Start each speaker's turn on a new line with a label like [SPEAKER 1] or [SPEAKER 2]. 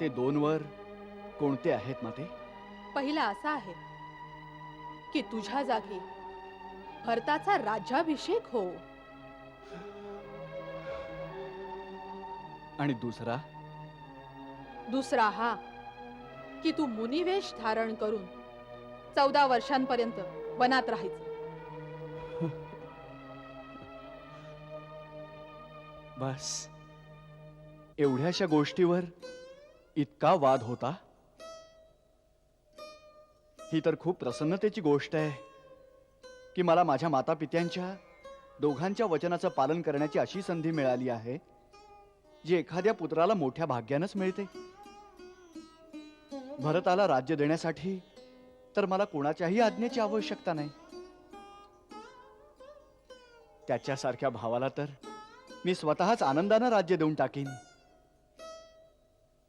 [SPEAKER 1] ते दोन वर कोणते आहेत माते?
[SPEAKER 2] पहिला असा आहे की तुझ्या जागी भरताचा राज्याभिषेक हो.
[SPEAKER 1] आणि दुसरा?
[SPEAKER 2] दुसरा हा की तू मुनिवेश धारण करून चौदा वर्षांपर्यंत वनात राहायचं.
[SPEAKER 1] बस. एवढ्याशा गोष्टीवर इतका वाद होता? ही तर खूप प्रसन्नतेची गोष्ट आहे की मला माझ्या मातापित्यांच्या दोघांच्या वचनाचं पालन करण्याची अशी संधी मिळाली आहे जी एखाद्या पुत्राला मोठ्या भाग्यानंच मिळते. भरताला राज्य देण्यासाठी तर मला कोणाच्याही आज्ञेची आवश्यकता नाही. त्याच्यासारख्या भावाला तर मी स्वतःच आनंदानं राज्य देऊन टाकीन.